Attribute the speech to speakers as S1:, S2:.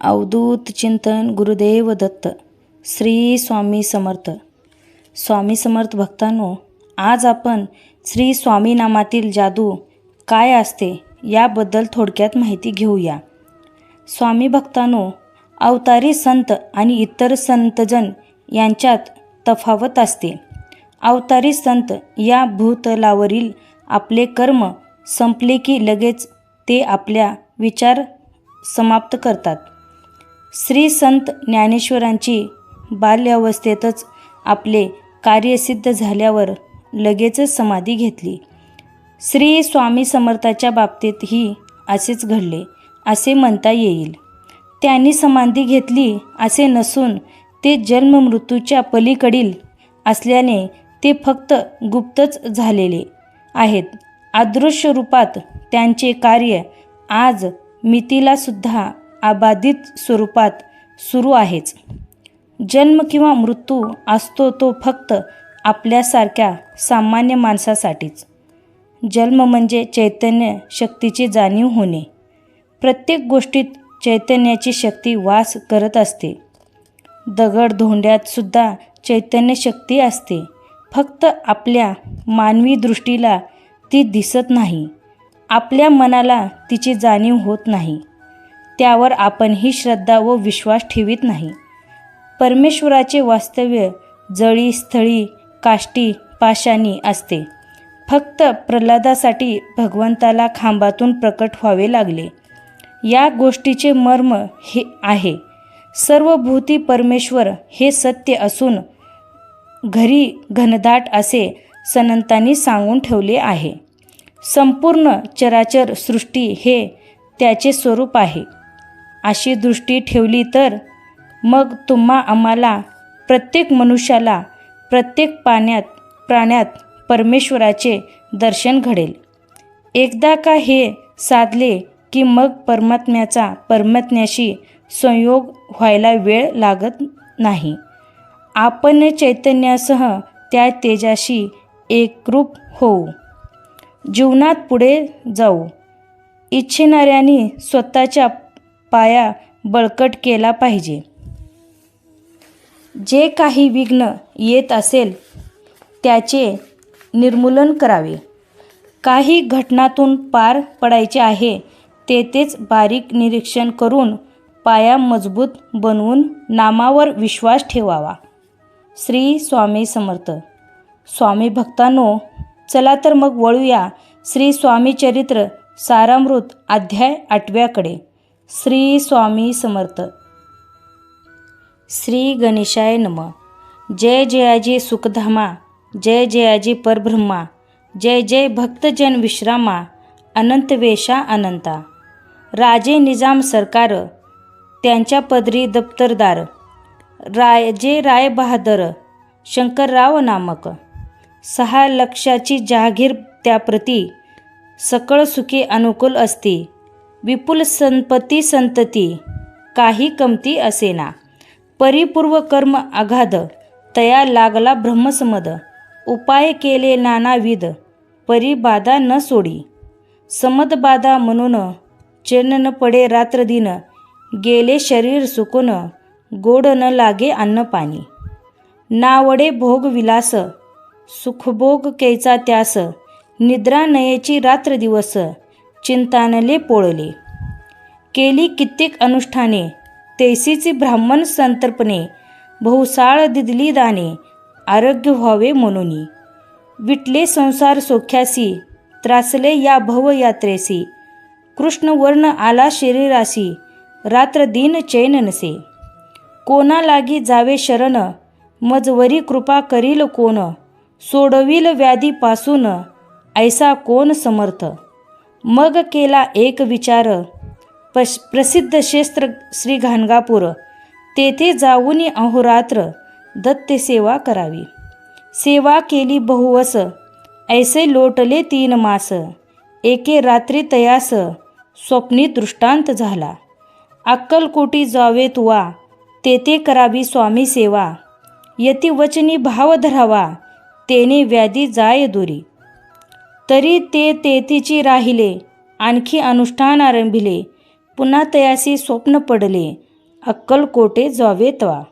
S1: अवधूत चिंतन गुरुदेव दत्त श्री स्वामी समर्थ. स्वामी समर्थ भक्तांनो आज आपण श्री स्वामी नामातील जादू काय असते याबद्दल थोडक्यात माहिती घेऊया. स्वामी भक्तांनो अवतारी संत आणि इतर संतजन यांच्यात तफावत असते. अवतारी संत या भूतलावरील आपले कर्म संपले की लगेच ते आपल्या विचार समाप्त करतात. श्री संत ज्ञानेश्वरांची बाल्यावस्थेतच आपले कार्य सिद्ध झाल्यावर लगेचच समाधी घेतली. श्री स्वामी समर्थाच्या बाबतीतही असेच घडले असे म्हणता येईल. त्यांनी समाधी घेतली असे नसून ते जन्ममृत्यूच्या पलीकडील असल्याने ते फक्त गुप्तच झालेले आहेत. अदृश्य रूपात त्यांचे कार्य आज मितीलासुद्धा अबाधित स्वरूपात सुरू आहेच. जन्म किंवा मृत्यू असतो तो फक्त आपल्यासारख्या सामान्य माणसासाठीच. जन्म म्हणजे चैतन्य शक्तीची जाणीव होणे. प्रत्येक गोष्टीत चैतन्याची शक्ती वास करत असते. दगड धोंड्यात सुद्धा चैतन्य शक्ती असते. फक्त आपल्या मानवी दृष्टीला ती दिसत नाही. आपल्या मनाला तिची जाणीव होत नाही. त्यावर आपणही श्रद्धा व विश्वास ठेवीत नाही. परमेश्वराचे वास्तव्य जळी स्थळी काष्टी पाशानी असते. फक्त प्रल्हादासाठी भगवंताला खांबातून प्रकट व्हावे लागले. या गोष्टीचे मर्म हे आहे. सर्व भूती परमेश्वर हे सत्य असून घरी घनदाट असे सनंतांनी सांगून ठेवले आहे. संपूर्ण चराचर सृष्टी हे त्याचे स्वरूप आहे. अशी दृष्टी ठेवली तर मग तुम्हा आम्हाला प्रत्येक मनुष्याला प्रत्येक पाण्यात प्राण्यात परमेश्वराचे दर्शन घडेल. एकदा का हे साधले की मग परमात्म्याचा परमात्म्याशी संयोग व्हायला वेळ लागत नाही. आपण चैतन्यासह त्या तेजाशी एकरूप होऊ. जीवनात पुढे जाऊ. इच्छिणाऱ्यांनी स्वतःच्या पाया बळकट केला पाहिजे. जे काही विघ्न येत असेल त्याचे निर्मूलन करावे. काही घटनातून पार पडायचे आहे तेथेच बारीक निरीक्षण करून पाया मजबूत बनवून नामावर विश्वास ठेवावा. श्री स्वामी समर्थ. स्वामी भक्तांनो चला तर मग वळूया श्री स्वामी चरित्र सारामृत अध्याय आठव्याकडे. श्री स्वामी समर्थ. श्री गणेशाय नम. जय जयाजी सुखधामा जय जयाजी परब्रह्मा जय जय भक्तजन विश्रामा अनंत वेशा अनंता. राजे निजाम सरकार त्यांच्या पदरी दप्तरदार. राजे राय बहादर शंकरराव नामक. सहा लक्षाची जहागीर त्याप्रती सकळ सुखी अनुकूल असती. विपुल संपत्ती संतती काही कमती असेना. परिपूर्व कर्म अगाध तया लागला ब्रह्मसमद. उपाय केले नानाविध परिबाधा न सोडी. समदबाधा म्हणून चेन पडे रात्रदिन गेले शरीर सुकून गोड न लागे अन्न पाणी. नावडे भोग विलास सुखभोग कैचा त्यास निद्रा नयेची रात्र दिवस चिंतानले पोळले. केली कित्येक अनुष्ठाने तैसीची ब्राह्मण संतर्पणे बहुसाळ दिदली दाने आरोग्य व्हावे म्हणून. विटले संसार सोख्यासी त्रासले या भवयात्रेसी. कृष्णवर्ण आला शरीरासी रात्र दिन चैन नसे. कोणा लागी जावे शरण मजवरी कृपा करील कोण सोडविल व्याधीपासून ऐसा कोण समर्थ? मग केला एक विचार. पश प्रसिद्ध क्षेत्र श्री घाणगापूर तेथे जाऊन अहोरात्र दत्त सेवा करावी. सेवा केली बहुवस. ऐसे लोटले तीन मास. एके रात्री तयास. स्वप्नी दृष्टांत झाला. अक्कलकोटी जावे तुवा. तेथे करावी स्वामी सेवा. यती वचनी भाव धरावा. तेने व्याधी जाय दुरी. तरी ते तेथीची राहिले आणखी अनुष्ठान आरंभिले. पुन्हा तयासी स्वप्न पडले. अक्कलकोटे जावे तवा